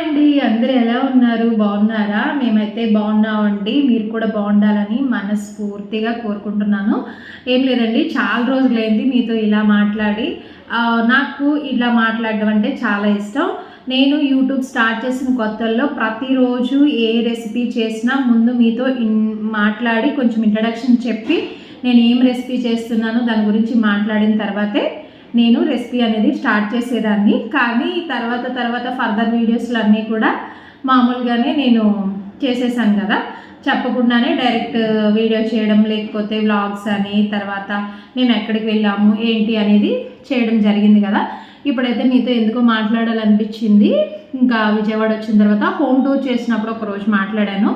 అండి అందరూ ఎలా ఉన్నారు? బాగున్నారా? మేమైతే బాగున్నామండి. మీరు కూడా బాగుండాలని మనస్ఫూర్తిగా కోరుకుంటున్నాను. ఏం లేదండి చాలా రోజులైంది మీతో ఇలా మాట్లాడి. నాకు ఇలా మాట్లాడడం అంటే చాలా ఇష్టం. నేను యూట్యూబ్ స్టార్ట్ చేసిన కొత్తల్లో ప్రతిరోజు ఏ రెసిపీ చేసినా ముందు మీతో ఇన్ మాట్లాడి కొంచెం ఇంట్రడక్షన్ చెప్పి నేను ఏం రెసిపీ చేస్తున్నానో దాని గురించి మాట్లాడిన తర్వాతే నేను రెసిపీ అనేది స్టార్ట్ చేసేదాన్ని. కానీ తర్వాత తర్వాత ఫర్దర్ వీడియోస్లు అన్నీ కూడా మామూలుగానే నేను చేసేసాను కదా. చెప్పకుండానే డైరెక్ట్ వీడియో చేయడం లేకపోతే వ్లాగ్స్ అని తర్వాత మేము ఎక్కడికి వెళ్ళాము ఏంటి అనేది చేయడం జరిగింది కదా. ఇప్పుడైతే మీతో ఎందుకో మాట్లాడాలనిపించింది. ఇంకా విజయవాడ వచ్చిన తర్వాత హోమ్ టూర్ చేసినప్పుడు ఒక రోజు మాట్లాడాను.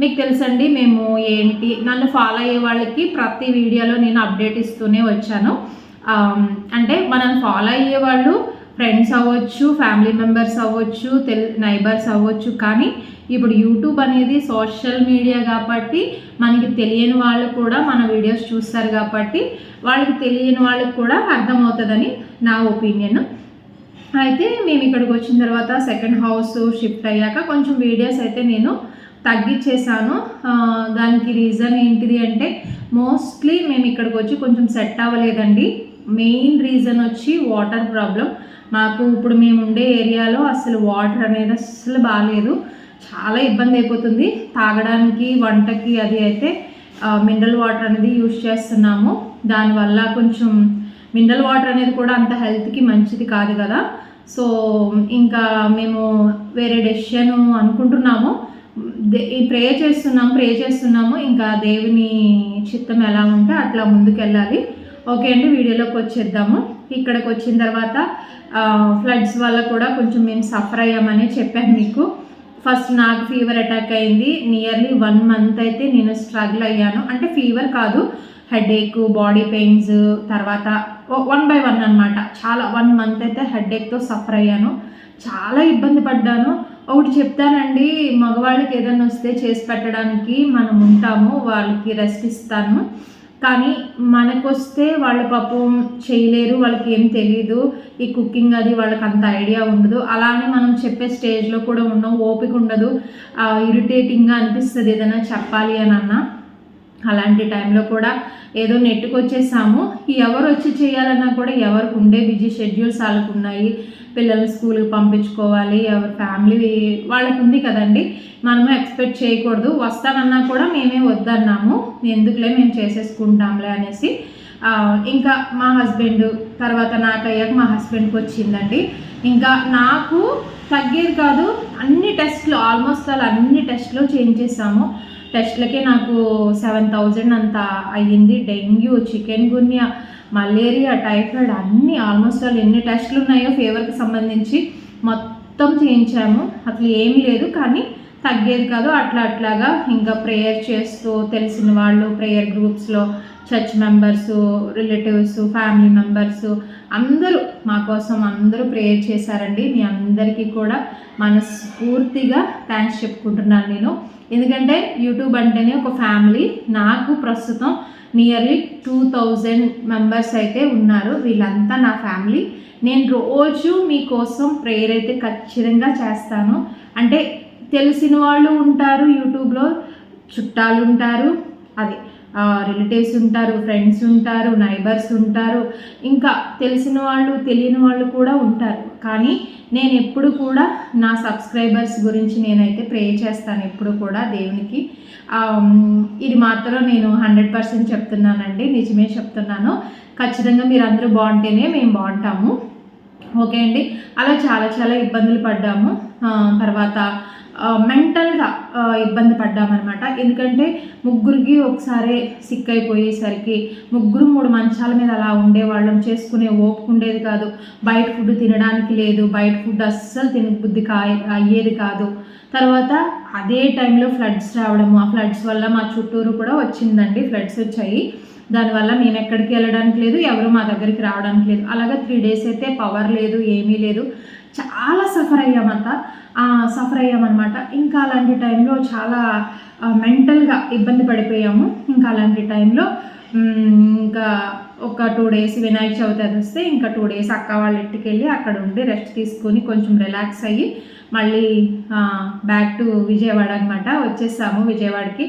మీకు తెలుసండి మేము ఏంటి నన్ను ఫాలో అయ్యే వాళ్ళకి ప్రతి వీడియోలో నేను అప్డేట్ ఇస్తూనే వచ్చాను. Um, అంటే మనం ఫాలో అయ్యే వాళ్ళు ఫ్రెండ్స్ అవ్వచ్చు ఫ్యామిలీ మెంబర్స్ అవ్వచ్చు తెల్ నైబర్స్ అవ్వచ్చు. కానీ ఇప్పుడు యూట్యూబ్ అనేది సోషల్ మీడియా కాబట్టి మనకి తెలియని వాళ్ళు కూడా మన వీడియోస్ చూస్తారు కాబట్టి వాళ్ళకి తెలియని వాళ్ళకి కూడా అర్థమవుతుందని నా ఒపీనియన్ అయితే మేము ఇక్కడికి వచ్చిన తర్వాత సెకండ్ హౌస్ షిఫ్ట్ అయ్యాక కొంచెం వీడియోస్ అయితే నేను తగ్గించేసాను దానికి రీజన్ ఏంటిది అంటే మోస్ట్లీ మేము ఇక్కడికి వచ్చి కొంచెం సెట్ అవ్వలేదండి. మెయిన్ రీజన్ వచ్చి వాటర్ ప్రాబ్లం. మాకు ఇప్పుడు మేము ఉండే ఏరియాలో అసలు వాటర్ అనేది అస్సలు బాగాలేదు చాలా ఇబ్బంది అయిపోతుంది. తాగడానికి వంటకి అది అయితే మినరల్ వాటర్ అనేది యూజ్ చేస్తున్నాము. దానివల్ల కొంచెం మినరల్ వాటర్ అనేది కూడా అంత హెల్త్కి మంచిది కాదు కదా. సో ఇంకా మేము వేరే డెసిషన్ అనుకుంటున్నాము. ప్రే చేస్తున్నాము ప్రే చేస్తున్నాము. ఇంకా దేవుని చిత్తం ఎలా ఉంటే అట్లా ముందుకెళ్ళాలి. ఓకే అండి వీడియోలోకి వచ్చేద్దాము. ఇక్కడికి వచ్చిన తర్వాత ఫ్లడ్స్ వల్ల కూడా కొంచెం మేము సఫర్ అయ్యామని చెప్పాను మీకు. ఫస్ట్ నాకు ఫీవర్ అటాక్ అయింది. నియర్లీ వన్ మంత్ అయితే నేను స్ట్రగుల్ అయ్యాను. అంటే ఫీవర్ కాదు హెడేక్ బాడీ పెయిన్స్ తర్వాత వన్ బై వన్ అనమాట చాలా వన్ మంత్ అయితే హెడేక్తో సఫర్ అయ్యాను. చాలా ఇబ్బంది పడ్డాను. ఒకటి చెప్తానండి మగవాళ్ళకి ఏదైనా వస్తే చేసి పెట్టడానికి మనం ఉంటాము వాళ్ళకి రెస్ట్ ఇస్తాను. కానీ మనకొస్తే వాళ్ళ పాపం చేయలేరు వాళ్ళకి ఏం తెలియదు ఈ కుకింగ్ అది వాళ్ళకి అంత ఐడియా ఉండదు. అలానే మనం చెప్పే స్టేజ్లో కూడా ఉన్నాం ఓపిక ఉండదు. ఇరిటేటింగ్గా అనిపిస్తుంది ఏదైనా చెప్పాలి అని అన్నా. అలాంటి టైంలో కూడా ఏదో నెట్టుకొచ్చేసాము. ఎవరు వచ్చి చేయాలన్నా కూడా ఎవరికి ఉండే బిజీ షెడ్యూల్స్ వాళ్ళకు ఉన్నాయి. పిల్లల్ని స్కూల్కి పంపించుకోవాలి ఎవరి ఫ్యామిలీ వాళ్ళకు ఉంది కదండి. మనము ఎక్స్పెక్ట్ చేయకూడదు. వస్తానన్నా కూడా మేమే వద్దన్నాము. ఎందుకులే మేము చేసేసుకుంటాంలే అనేసి. ఇంకా మా హస్బెండ్ తర్వాత నాకు అయ్యాక మా హస్బెండ్కి వచ్చిందండి. ఇంకా నాకు తగ్గేది కాదు అన్ని టెస్ట్లు ఆల్మోస్ట్ అలా అన్ని టెస్ట్లు చేంజ్ చేసాము. టెస్ట్లకే నాకు సెవెన్ థౌజండ్ అంత అయ్యింది. Dengue chikungunya malaria typhoid అన్నీ ఆల్మోస్ట్ ఆల్ ఎన్ని టెస్ట్లు ఉన్నాయో ఫీవర్కి సంబంధించి మొత్తం చేయించాము. అసలు ఏమీ లేదు కానీ తగ్గేది కాదు అట్లా అట్లాగా ఇంకా ప్రేయర్ చేస్తూ తెలిసిన వాళ్ళు ప్రేయర్ గ్రూప్స్లో church members relatives family members అందరూ మా కోసం అందరూ ప్రేయర్ చేశారండి. మీ అందరికీ కూడా మనస్ఫూర్తిగా థ్యాంక్స్ చెప్పుకుంటున్నాను నేను. ఎందుకంటే యూట్యూబ్ అంటేనే ఒక ఫ్యామిలీ నాకు ప్రస్తుతం నియర్లీ టూ థౌజండ్ మెంబర్స్ అయితే ఉన్నారు. వీళ్ళంతా నా ఫ్యామిలీ నేను రోజు మీకోసం ప్రేయర్ అయితే ఖచ్చితంగా చేస్తాను. అంటే తెలిసిన వాళ్ళు ఉంటారు యూట్యూబ్లో చుట్టాలు ఉంటారు అది రిలేటివ్స్ ఉంటారు ఫ్రెండ్స్ ఉంటారు నైబర్స్ ఉంటారు ఇంకా తెలిసిన వాళ్ళు తెలియని వాళ్ళు కూడా ఉంటారు. కానీ నేను ఎప్పుడు కూడా నా సబ్స్క్రైబర్స్ గురించి నేనైతే ప్రే చేస్తాను ఎప్పుడు కూడా దేవునికి. ఇది మాత్రం నేను హండ్రెడ్ పర్సెంట్ చెప్తున్నానండి నిజమే చెప్తున్నాను. ఖచ్చితంగా మీరు అందరూ బాగుంటేనే మేము బాగుంటాము. ఓకే అండి. అలా చాలా చాలా ఇబ్బందులు పడ్డాము. తర్వాత మెంటల్గా ఇబ్బంది పడ్డామన్నమాట. ఎందుకంటే ముగ్గురికి ఒకసారి సిక్ అయిపోయేసరికి ముగ్గురు మూడు మంచాల మీద అలా ఉండేవాళ్ళం. చేసుకునే ఓపిక ఉండేది కాదు. బయట ఫుడ్ తినడానికి లేదు. బయట ఫుడ్ అస్సలు తినబుద్ధి కా అయ్యేది కాదు. తర్వాత అదే టైంలో ఫ్లడ్స్ రావడము. ఆ ఫ్లడ్స్ వల్ల మా చుట్టూరు కూడా వచ్చిందండి. ఫ్లడ్స్ వచ్చాయి. దానివల్ల మేము ఎక్కడికి వెళ్ళడానికి లేదు. ఎవరు మా దగ్గరికి రావడానికి లేదు. అలాగే త్రీ డేస్ అయితే పవర్ లేదు ఏమీ లేదు. చాలా సఫర్ అయ్యామంతా. సఫర్ అయ్యామన్నమాట. ఇంకా అలాంటి టైంలో చాలా మెంటల్గా ఇబ్బంది పడిపోయాము. ఇంకా అలాంటి టైంలో ఇంకా ఒక టూ డేస్ వినాయక చవితి అది వస్తే ఇంకా టూ డేస్ అక్క వాళ్ళ ఇంటికి వెళ్ళి అక్కడ ఉండి రెస్ట్ తీసుకొని కొంచెం రిలాక్స్ అయ్యి మళ్ళీ బ్యాక్ టు విజయవాడ అనమాట వచ్చేసాము విజయవాడకి.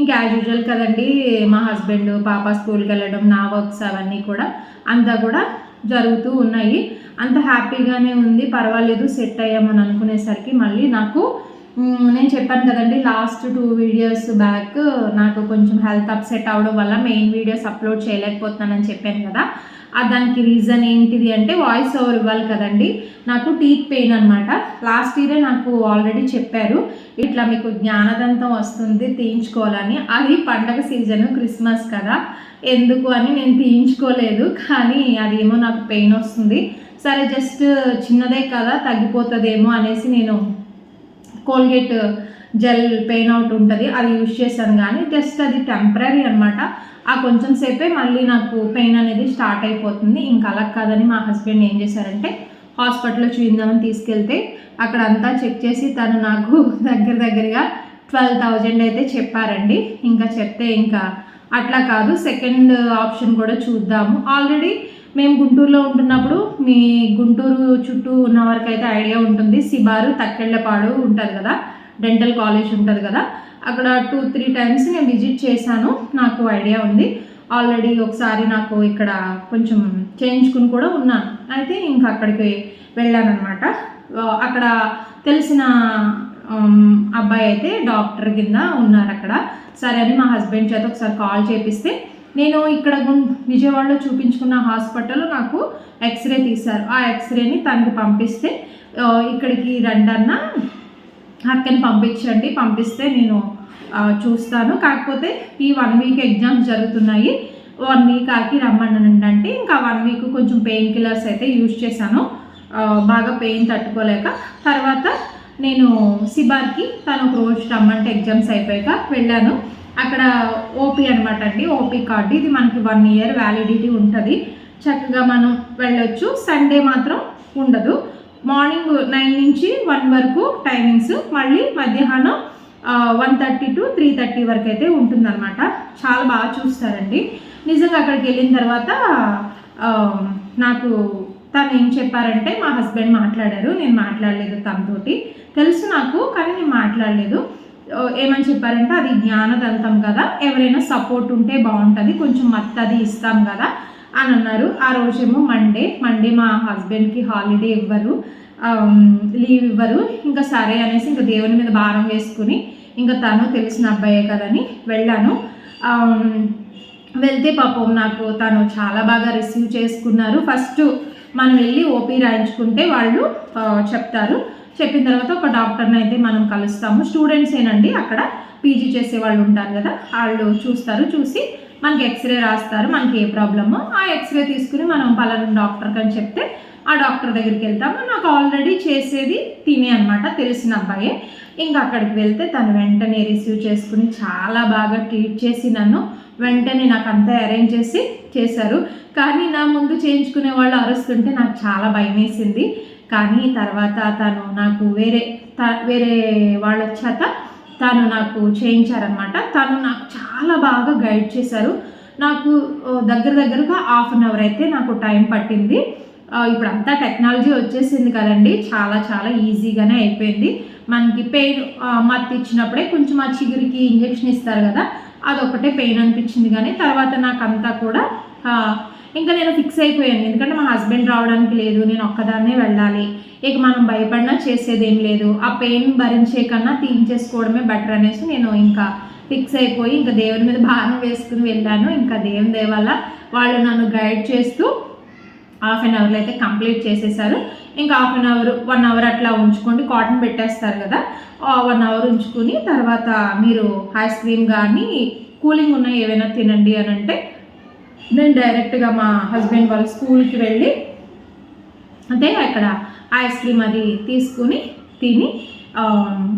ఇంకా యాజ్ యూజువల్ కదండి మా హస్బెండ్ పాప స్కూల్కి వెళ్ళడం నా వర్క్స్ అవన్నీ కూడా అంతా కూడా జరుగుతూ ఉన్నాయి. అంత హ్యాపీగానే ఉంది. పర్వాలేదు సెట్ అయ్యామని అనుకునేసరికి మళ్ళీ నాకు నేను చెప్పాను కదండి లాస్ట్ టూ వీడియోస్ బ్యాక్ నాకు కొంచెం హెల్త్ అప్సెట్ అవడం వల్ల మెయిన్ వీడియోస్ అప్లోడ్ చేయలేకపోతున్నానని చెప్పాను కదా. ఆ దానికి రీజన్ ఏంటిది అంటే వాయిస్ ఓవర్ ఇవ్వాలి కదండి. నాకు టీత్ పెయిన్ అనమాట లాస్ట్ ఇయరే నాకు ఆల్రెడీ చెప్పారు ఇట్లా మీకు జ్ఞానదంతం వస్తుంది తీయించుకోవాలని. అది పండగ సీజన్ క్రిస్మస్ కదా. ఎందుకు అని నేను తీయించుకోలేదు కానీ అదేమో నాకు పెయిన్ వస్తుంది. సరే జస్ట్ చిన్నదే కదా తగ్గిపోతుందేమో అనేసి నేను కోల్గేట్ జెల్ పెయిన్ అవుట్ ఉంటుంది అది యూజ్ చేశాను. కానీ జస్ట్ అది టెంపరీ అనమాట ఆ కొంచెం సేపే మళ్ళీ నాకు పెయిన్ అనేది స్టార్ట్ అయిపోతుంది. ఇంకా అలా కాదని మా హస్బెండ్ ఏం చేశారంటే హాస్పిటల్లో చూద్దామని తీసుకెళ్తే అక్కడ అంతా చెక్ చేసి తను నాకు దగ్గర దగ్గరగా ట్వెల్వ్ థౌజండ్ అయితే చెప్పారండి. ఇంకా చెప్తే ఇంకా అట్లా కాదు సెకండ్ ఆప్షన్ కూడా చూద్దాము. ఆల్రెడీ మేము గుంటూరులో ఉంటున్నప్పుడు మీ గుంటూరు చుట్టూ ఉన్న వరకు అయితే ఐడియా ఉంటుంది. సిబారు తక్కెళ్ళపాడు ఉంటుంది కదా డెంటల్ కాలేజ్ ఉంటుంది కదా అక్కడ టూ త్రీ టైమ్స్ నేను విజిట్ చేశాను. నాకు ఐడియా ఉంది. ఆల్రెడీ ఒకసారి నాకు ఇక్కడ కొంచెం చేయించుకుని కూడా ఉన్నాను. అయితే ఇంకా అక్కడికి వెళ్ళాను అనమాట అక్కడ తెలిసిన అబ్బాయి అయితే డాక్టర్ కింద ఉన్నారు అక్కడ. సరే అని మా హస్బెండ్ చేత ఒకసారి కాల్ చేపిస్తే నేను ఇక్కడ గుం- విజయవాడలో చూపించుకున్న హాస్పిటల్లో నాకు ఎక్స్రే తీశారు. ఆ ఎక్స్రేని తనకి పంపిస్తే ఇక్కడికి రండన్న అక్కని పంపించండి పంపిస్తే నేను చూస్తాను. కాకపోతే ఈ వన్ వీక్ ఎగ్జామ్స్ జరుగుతున్నాయి. వన్ వీక్ ఆకి రమ్మన్నానండి అంటే ఇంకా వన్ వీక్ కొంచెం పెయిన్ కిల్లర్స్ అయితే యూజ్ చేశాను. బాగా పెయిన్ తట్టుకోలేక తర్వాత నేను సిబార్కి తను ఒక రోజు రమ్మంటే ఎగ్జామ్స్ అయిపోయాక వెళ్ళాను. అక్కడ ఓపీ అనమాట అండి ఓపీ కార్డు. ఇది మనకి వన్ ఇయర్ వ్యాలిడిటీ ఉంటుంది. చక్కగా మనం వెళ్ళొచ్చు. సండే మాత్రం ఉండదు. మార్నింగ్ నైన్ నుంచి వన్ వరకు టైమింగ్స్ మళ్ళీ మధ్యాహ్నం one thirty to three thirty వరకు అయితే ఉంటుందన్నమాట. చాలా బాగా చూస్తారండి. నిజంగా అక్కడికి వెళ్ళిన తర్వాత నాకు తను ఏం చెప్పారంటే మా హస్బెండ్ మాట్లాడారు నేను మాట్లాడలేదు తనతోటి. తెలుసు నాకు కానీ నేను మాట్లాడలేదు. ఏమని చెప్పారంటే అది జ్ఞానదంతం కదా ఎవరైనా సపోర్ట్ ఉంటే బాగుంటుంది కొంచెం మత్తది ఇస్తాం కదా అని అన్నారు. ఆ రోజేమో మండే మండే మా హస్బెండ్కి హాలిడే ఇవ్వరు లీవ్ ఇవ్వరు. ఇంకా సరే అనేసి ఇంకా దేవుని మీద భారం వేసుకుని ఇంకా తను తెలిసిన అబ్బాయే కదని వెళ్ళాను. వెళ్తే పాపం నాకు తను చాలా బాగా రిసీవ్ చేసుకున్నారు. ఫస్ట్ మనం వెళ్ళి ఓపీ రాయించుకుంటే వాళ్ళు చెప్తారు. చెప్పిన తర్వాత ఒక డాక్టర్ని అయితే మనం కలుస్తాము. స్టూడెంట్స్ ఏనండి అక్కడ పీజీ చేసే వాళ్ళు ఉంటారు కదా వాళ్ళు చూస్తారు చూసి మనకి ఎక్స్రే రాస్తారు మనకి ఏ ప్రాబ్లమో ఆ ఎక్స్రే తీసుకుని మనం పలానా డాక్టర్కి అని చెప్తే ఆ డాక్టర్ దగ్గరికి వెళ్తాము. నాకు ఆల్రెడీ చేసేది తినే అనమాట తెలిసిన అబ్బాయే. ఇంకా అక్కడికి వెళ్తే తను వెంటనే రిసీవ్ చేసుకుని చాలా బాగా ట్రీట్ చేసి నన్ను వెంటనే నాకు అంతా అరేంజ్ చేసి చేశారు. కానీ నా ముందు చేయించుకునే వాళ్ళు అరుస్తుంటే నాకు చాలా భయం వేసింది కానీ తర్వాత తను నాకు వేరే త- వేరే వాళ్ళ చేత తను నాకు చేయించారనమాట తను నాకు చాలా బాగా గైడ్ చేశారు. నాకు దగ్గర దగ్గరగా హాఫ్ అన్ అవర్ అయితే నాకు టైం పట్టింది. ఇప్పుడు అంతా టెక్నాలజీ వచ్చేసింది కదండి. చాలా చాలా ఈజీగానే అయిపోయింది. మనకి పెయిన్ మత్తి ఇచ్చినప్పుడే కొంచెం ఆ చిగురికి ఇంజెక్షన్ ఇస్తారు కదా. అదొకటే పెయిన్ అనిపించింది కానీ తర్వాత నాకు అంతా కూడా ఇంకా నేను ఫిక్స్ అయిపోయాను. ఎందుకంటే మా హస్బెండ్ రావడానికి లేదు నేను ఒక్కదాన్నే వెళ్ళాలి. ఇక మనం భయపడినా చేసేదేం లేదు. ఆ పెయిన్ భరించే కన్నా తీయించేసుకోవడమే బెటర్ అనేసి నేను ఇంకా ఫిక్స్ అయిపోయి ఇంకా దేవుని మీద భారం వేసుకుని వెళ్ళాను. ఇంకా దేవుని దయ వాళ్ళు నన్ను గైడ్ చేస్తూ హాఫ్ అన్ అవర్లో అయితే కంప్లీట్ చేసేసారు. ఇంకా half an hour one hour అట్లా ఉంచుకోండి. కాటన్ పెట్టేస్తారు కదా. వన్ అవర్ ఉంచుకుని తర్వాత మీరు ఐస్ క్రీమ్ కానీ కూలింగ్ ఉన్న ఏవైనా తినండి అని అంటే నేను డైరెక్ట్గా మా హస్బెండ్ వాళ్ళ స్కూల్కి వెళ్ళి అంటే అక్కడ ఐస్ క్రీమ్ అది తీసుకుని తిని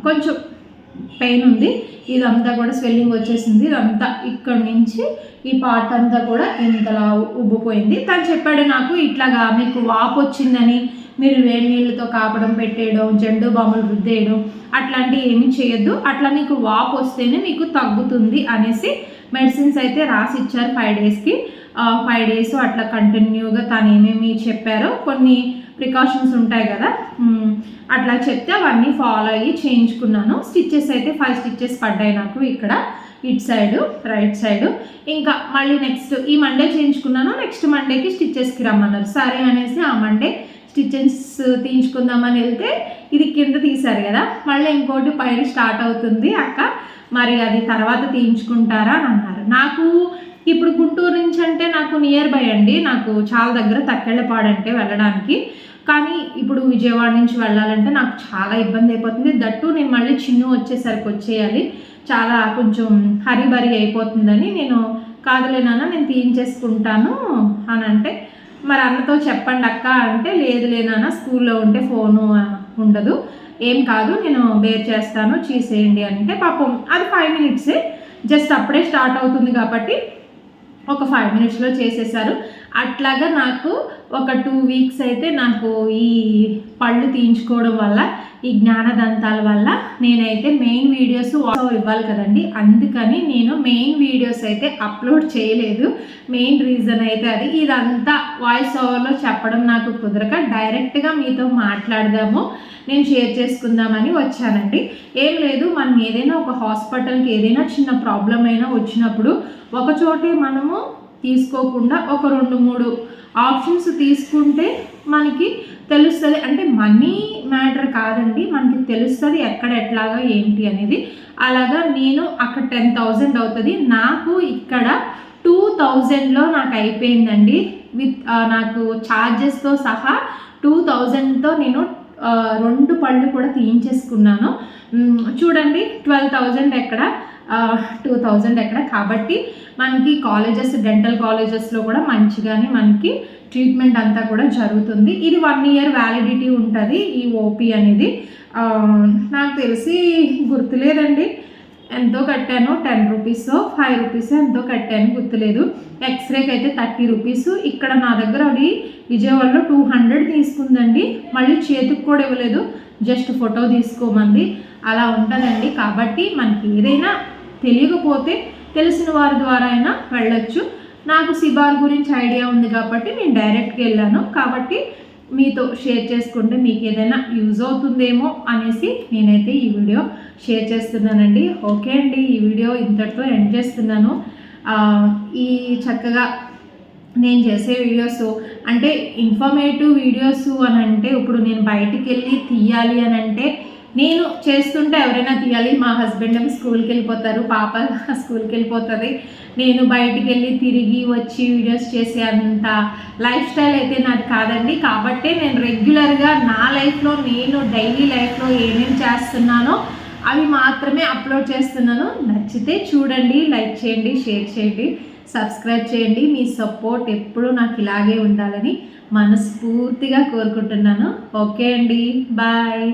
కొంచెం పెయిన్ ఉంది. ఇదంతా కూడా స్వెల్లింగ్ వచ్చేసింది. ఇదంతా ఇక్కడ నుంచి ఈ పార్ట్ అంతా కూడా ఇంతలా ఉబ్బిపోయింది. తను చెప్పాడు నాకు ఇట్లాగా మీకు వాపు వచ్చిందని మీరు వేడి నీళ్ళతో కాపడం పెట్టేయడం జండు బాంబులు రుద్దేయడం అట్లాంటివి ఏమి చేయొద్దు. అట్లా మీకు వాపు వస్తేనే మీకు తగ్గుతుంది అనేసి మెడిసిన్స్ అయితే రాసి ఇచ్చారు ఫైవ్ డేస్కి. ఫైవ్ డేస్ అట్లా కంటిన్యూగా తను ఏమేమి చెప్పారో కొన్ని ప్రికాషన్స్ ఉంటాయి కదా? అట్లా చెప్తే అవన్నీ ఫాలో అయ్యి చేయించుకున్నాను. స్టిచ్చెస్ అయితే ఫైవ్ స్టిచ్చెస్ పడ్డాయి నాకు ఇక్కడ. ఇట్ సైడు రైట్ సైడు. ఇంకా మళ్ళీ నెక్స్ట్ ఈ మండే చేయించుకున్నాను. నెక్స్ట్ మండేకి స్టిచ్చెస్కి రమ్మన్నారు. సరే అనేసి ఆ మండే స్టిచ్చెస్ తీయించుకుందామని వెళ్తే ఇది కింద తీశారు కదా? మళ్ళీ ఇంకోటి పైన స్టార్ట్ అవుతుంది అక్క. మరి అది తర్వాత తీయించుకుంటారా అని అన్నారు. నాకు ఇప్పుడు గుంటూరు నుంచి అంటే నాకు నియర్ బై అండి. నాకు చాలా దగ్గర తక్కెళ్ళపాడు అంటే వెళ్ళడానికి. కానీ ఇప్పుడు విజయవాడ నుంచి వెళ్ళాలంటే నాకు చాలా ఇబ్బంది అయిపోతుంది. దట్టు నేను మళ్ళీ చిన్ను వచ్చేసరికి వచ్చేయాలి. చాలా కొంచెం హరిబరి అయిపోతుందని నేను కాదులేనాన్న నేను తీయించేసుకుంటాను అని అంటే మరి అన్నతో చెప్పండి అక్క అంటే లేదు నాన్న స్కూల్లో ఉంటే ఫోను ఉండదు. ఏం కాదు నేను బేర్ చేస్తాను చేసేయండి అంటే పాపం అది ఫైవ్ మినిట్సే జస్ట్ అప్పుడే స్టార్ట్ అవుతుంది కాబట్టి ఒక ఫైవ్ మినిట్స్లో చేసేసారు. అట్లాగా నాకు ఒక టూ వీక్స్ అయితే నాకు ఈ పళ్ళు తీయించుకోవడం వల్ల ఈ జ్ఞానదంతాల వల్ల నేనైతే మెయిన్ వీడియోస్ ఇవ్వాలి కదండి. అందుకని నేను మెయిన్ వీడియోస్ అయితే అప్లోడ్ చేయలేదు. మెయిన్ రీజన్ అయితే అది. ఇదంతా వాయిస్ ఓవర్లో చెప్పడం నాకు కుదరక డైరెక్ట్గా మీతో మాట్లాడదాము. నేను షేర్ చేసుకుందామని వచ్చానండి. ఏం లేదు మనం ఏదైనా ఒక హాస్పిటల్కి ఏదైనా చిన్న ప్రాబ్లం అయినా వచ్చినప్పుడు ఒక చోటే మనము తీసుకోకుండా ఒక రెండు మూడు ఆప్షన్స్ తీసుకుంటే మనకి తెలుస్తుంది. అంటే మనీ మ్యాటర్ కాదండి మనకి తెలుస్తుంది ఎక్కడ ఎట్లాగా ఏంటి అనేది. అలాగా నేను అక్కడ టెన్ థౌజండ్ అవుతుంది. నాకు ఇక్కడ టూ థౌజండ్లో నాకు అయిపోయిందండి. విత్ నాకు ఛార్జెస్తో సహా టూ థౌజండ్తో నేను రెండు పళ్ళు కూడా తీయించేసుకున్నాను. చూడండి ట్వెల్వ్ థౌజండ్ ఎక్కడ? టూ థౌజండ్ ఎక్కడ? కాబట్టి మనకి కాలేజెస్ డెంటల్ కాలేజెస్లో కూడా మంచిగానే మనకి ట్రీట్మెంట్ అంతా కూడా జరుగుతుంది. ఇది వన్ ఇయర్ వ్యాలిడిటీ ఉంటుంది ఈ ఓపీ అనేది. నాకు తెలిసి గుర్తులేదండి. ఎంతో కట్టాను? టెన్ రూపీస్ ఫైవ్ రూపీస్ ఎంతో కట్టాను గుర్తులేదు. ఎక్స్రేకి అయితే థర్టీ రూపీస్ ఇక్కడ నా దగ్గర అది విజయవాడలో టూ హండ్రెడ్ తీసుకుందండి. మళ్ళీ చేతికి కూడా ఇవ్వలేదు. జస్ట్ ఫోటో తీసుకోమంది. అలా ఉంటుందండి. కాబట్టి మనకి ఏదైనా తెలియకపోతే తెలిసిన వారి ద్వారా అయినా వెళ్ళొచ్చు. నాకు సిబార్ గురించి ఐడియా ఉంది కాబట్టి నేను డైరెక్ట్గా వెళ్ళాను. కాబట్టి మీతో షేర్ చేసుకుంటే మీకు ఏదైనా యూజ్ అవుతుందేమో అనేసి నేనైతే ఈ వీడియో షేర్ చేస్తున్నానండి. ఓకే అండి ఈ వీడియో ఇంతటితో ఎండ్ చేస్తున్నాను. ఈ చక్కగా నేను చేసే వీడియోస్ అంటే ఇన్ఫర్మేటివ్ వీడియోస్ అని అంటే ఇప్పుడు నేను బయటికి వెళ్ళి తీయాలి అని అంటే నేను చేస్తుంటే ఎవరైనా తీయాలి. మా హస్బెండ్ ఏమో స్కూల్కి వెళ్ళిపోతారు. పాప స్కూల్కి వెళ్ళిపోతుంది. నేను బయటికి వెళ్ళి తిరిగి వచ్చి వీడియోస్ చేసే అంత లైఫ్ స్టైల్ అయితే నాది కాదండి. కాబట్టే నేను రెగ్యులర్గా నా లైఫ్లో నేను డైలీ లైఫ్లో ఏమేమి చేస్తున్నానో అవి మాత్రమే అప్లోడ్ చేస్తున్నాను. నచ్చితే చూడండి లైక్ చేయండి షేర్ చేయండి సబ్స్క్రైబ్ చేయండి. మీ సపోర్ట్ ఎప్పుడూ నాకు ఇలాగే ఉండాలని మనస్ఫూర్తిగా కోరుకుంటున్నాను. ఓకే అండి. బాయ్